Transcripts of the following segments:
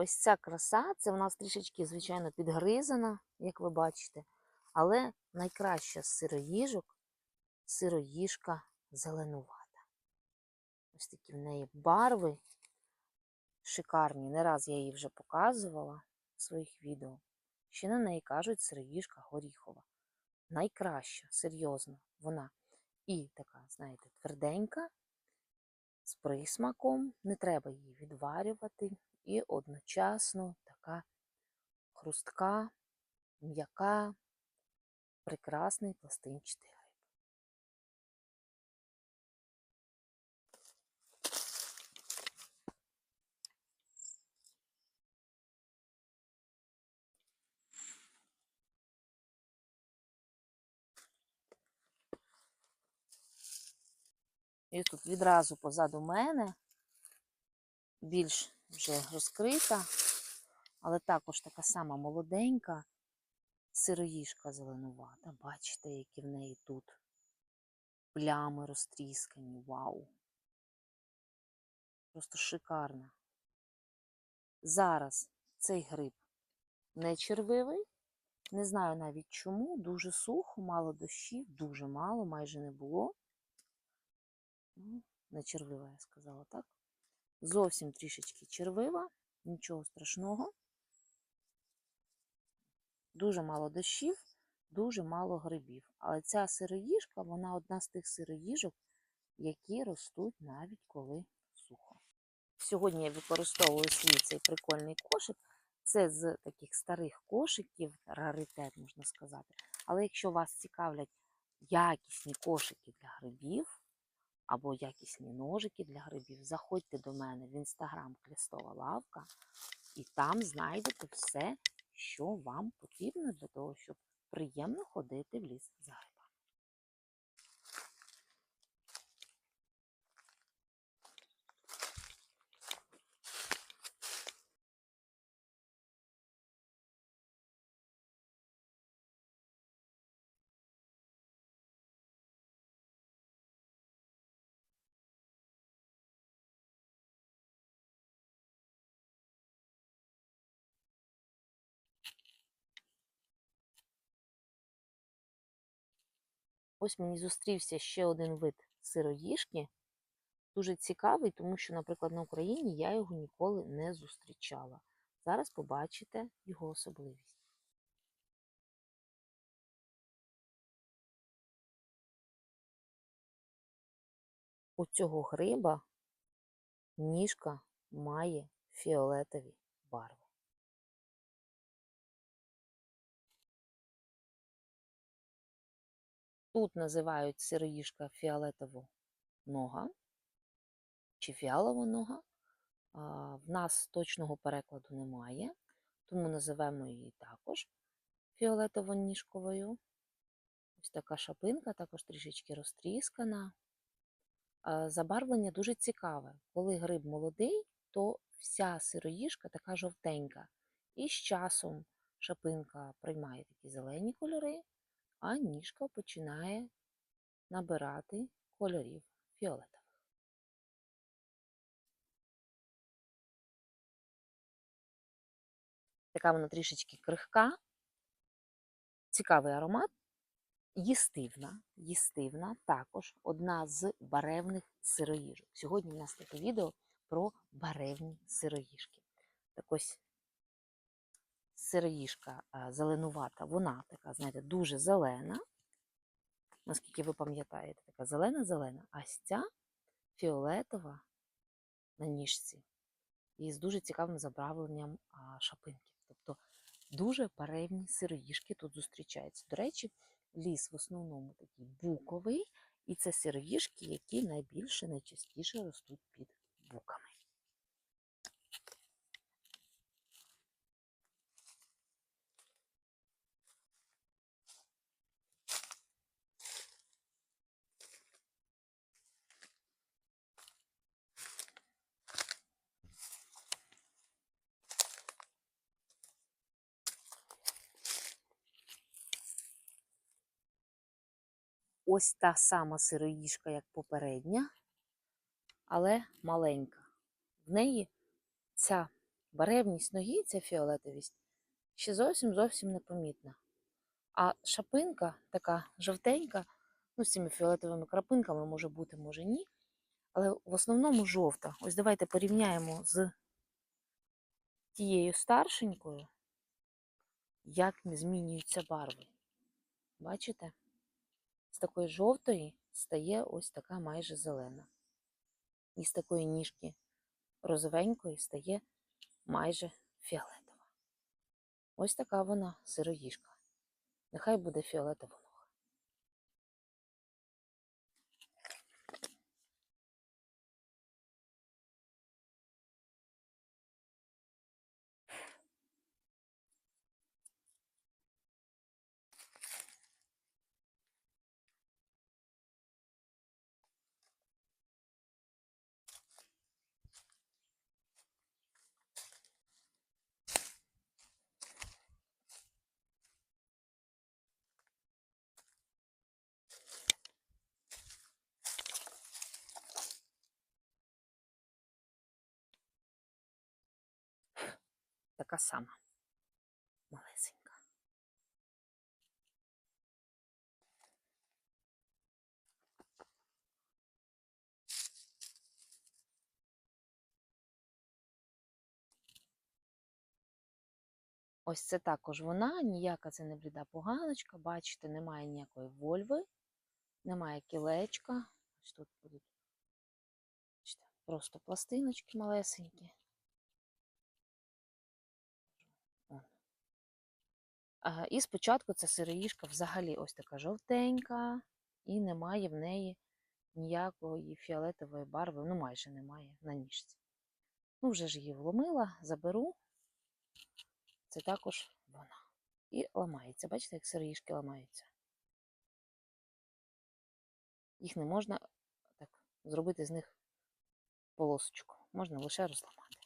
Ось ця краса, це в нас трішечки, звичайно, підгризана, як ви бачите. Але найкраща з сироїжок сироїжка зеленувата. Ось такі в неї барви шикарні. Не раз я її вже показувала в своїх відео. Ще на неї кажуть сироїжка горіхова. Найкраща, серйозно, вона і така, знаєте, тверденька, з присмаком, не треба її відварювати, і одночасно така хрустка, м'яка, прекрасний пластинчатий гриб. І тут відразу позаду мене більш вже розкрита, але також така сама молоденька сироїжка зеленувата. Бачите, які в неї тут плями розтріскані. Вау! Просто шикарна. Зараз цей гриб не червивий. Не знаю навіть чому. Дуже сухо, мало дощів, дуже мало, майже не було. Ну, не червива, я сказала, так? Зовсім трішечки червива, нічого страшного. Дуже мало дощів, дуже мало грибів. Але ця сироїжка, вона одна з тих сироїжок, які ростуть навіть коли сухо. Сьогодні я використовую свій цей прикольний кошик. Це з таких старих кошиків, раритет, можна сказати. Але якщо вас цікавлять якісні кошики для грибів, або якісні ножики для грибів, заходьте до мене в інстаграм Клістова лавка, і там знайдете все, що вам потрібно для того, щоб приємно ходити в ліс за. Ось мені зустрівся ще один вид сироїжки. Дуже цікавий, тому що, наприклад, на Україні я його ніколи не зустрічала. Зараз побачите його особливість. У цього гриба ніжка має фіолетові барви. Тут називають сироїжка фіолетово нога чи фіалова нога. В нас точного перекладу немає, тому називаємо її також фіолетово-ніжковою. Ось така шапинка, також трішечки розтріскана. Забарвлення дуже цікаве. Коли гриб молодий, то вся сироїжка така жовтенька. І з часом шапинка приймає такі зелені кольори, а ніжка починає набирати кольорів фіолетових. Така вона трішечки крихка, цікавий аромат, їстивна, їстивна також одна з баревних сироїжок. Сьогодні у нас таке відео про баревні сироїжки. Так ось сироїжка зеленувата, вона така, знаєте, дуже зелена, наскільки ви пам'ятаєте, така зелена-зелена, а ця фіолетова на ніжці і з дуже цікавим забравленням шапинки. Тобто дуже паревні сироїжки тут зустрічаються. До речі, ліс в основному такий буковий, і це сироїжки, які найбільше, найчастіше ростуть під буками. Ось та сама сироїжка, як попередня, але маленька. В неї ця баревність ноги, ця фіолетовість, ще зовсім зовсім непомітна. А шапинка така жовтенька, ну, з цими фіолетовими крапинками може бути, може ні. Але в основному жовта. Ось давайте порівняємо з тією старшенькою, як змінюються барви. Бачите? З такої жовтої стає ось така майже зелена. І з такої ніжки розовенької стає майже фіолетова. Ось така вона сироїжка. Нехай буде фіолетова нога. Така сама. Малесенька. Ось це також вона, ніяка це не бліда поганочка. Бачите, немає ніякої вольви, немає кілечка. Ось тут будуть просто пластиночки малесенькі. О. А, І спочатку ця сироїжка взагалі ось така жовтенька, і немає в неї ніякої фіолетової барви, ну майже немає на ніжці. Ну, вже ж її вломила, заберу. Це також вона. І ламається. Бачите, як сироїжки ламаються? Їх не можна так зробити з них полосочку. Можна лише розламати.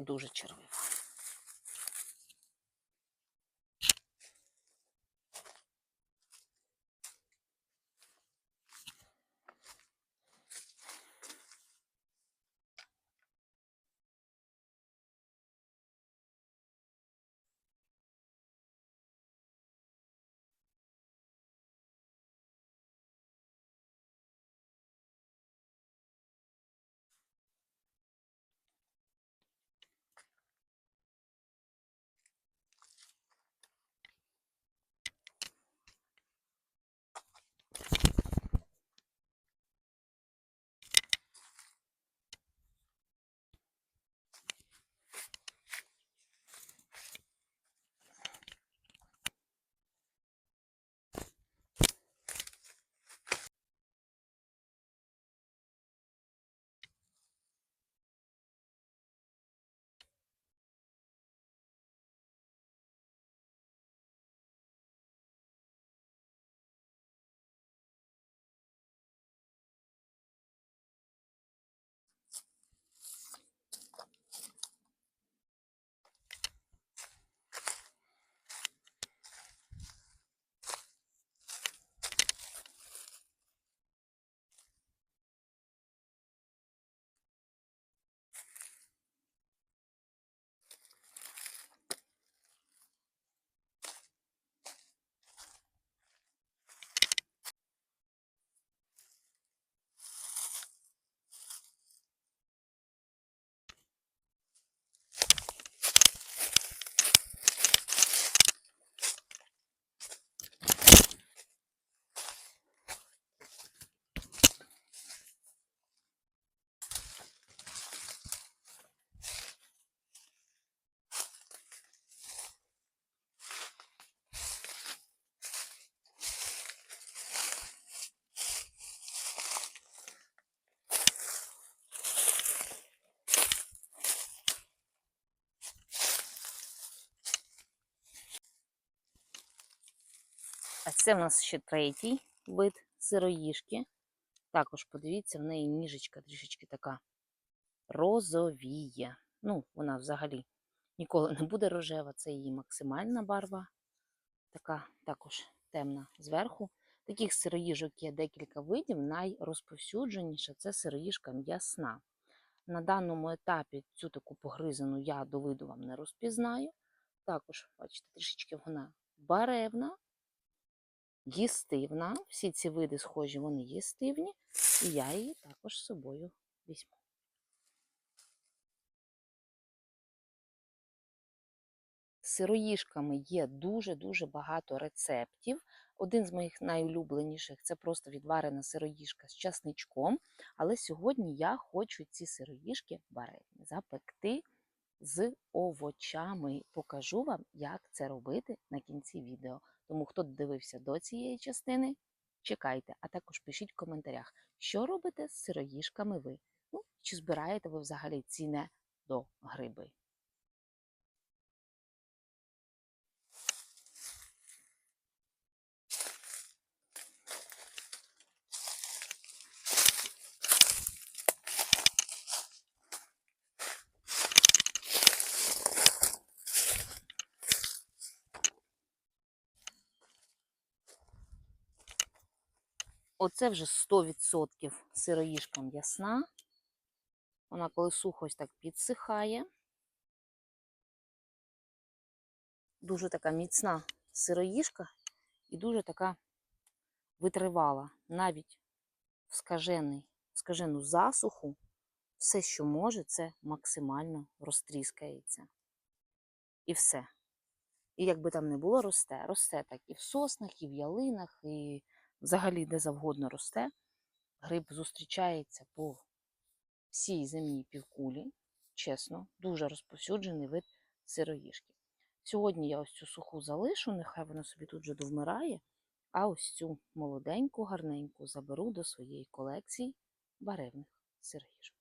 Дуже червива. А це в нас ще третій вид сироїжки. Також подивіться, в неї ніжечка трішечки така розовіє. Ну, вона взагалі ніколи не буде рожева, це її максимальна барва. Така також темна зверху. Таких сироїжок є декілька видів. Найрозповсюдженіша це сироїжка м'ясна. На даному етапі цю таку погризану я до виду вам не розпізнаю. Також, бачите, трішечки вона баревна, їстивна. Всі ці види схожі, вони їстивні, і я її також з собою візьму. Сироїжками є дуже-дуже багато рецептів. Один з моїх найулюбленіших це просто відварена сироїжка з часничком. Але сьогодні я хочу ці сироїжки баревні запекти з овочами. Покажу вам, як це робити на кінці відео. Тому хто дивився до цієї частини, чекайте, а також пишіть в коментарях, що робите з сироїжками ви. Ну, чи збираєте ви взагалі ціни до гриби. Оце вже 100% сироїжка м'ясна. Вона коли сухо так підсихає. Дуже така міцна сироїжка і дуже така витривала. Навіть в скажену засуху все, що може, це максимально розтріскається. І все. І як би там не було, росте. Росте так і в соснах, і в ялинах, і взагалі де завгодно росте. Гриб зустрічається по всій земній півкулі. Чесно, дуже розповсюджений вид сироїжки. Сьогодні я ось цю суху залишу, нехай вона собі тут вже довмирає, а ось цю молоденьку, гарненьку заберу до своєї колекції баревних сироїжок.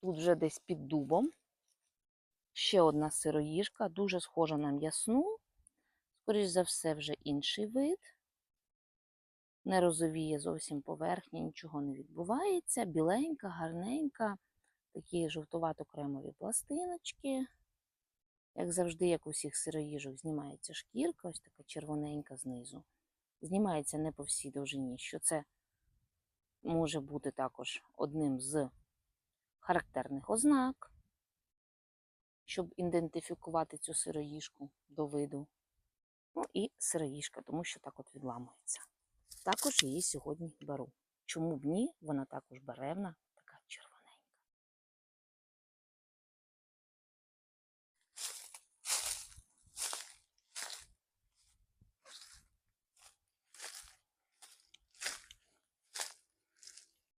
Тут вже десь під дубом ще одна сироїжка, дуже схожа на м'ясну, скоріш за все, вже інший вид. Не розовіє зовсім поверхня, нічого не відбувається. Біленька, гарненька, такі жовтувато-кремові пластиночки. Як завжди, як у всіх сироїжок, знімається шкірка, ось така червоненька знизу. Знімається не по всій довжині, що це може бути також одним з характерних ознак, щоб ідентифікувати цю сироїжку до виду. Ну і сироїжка, тому що так от відламується. Також її сьогодні беру. Чому б ні? Вона також баревна,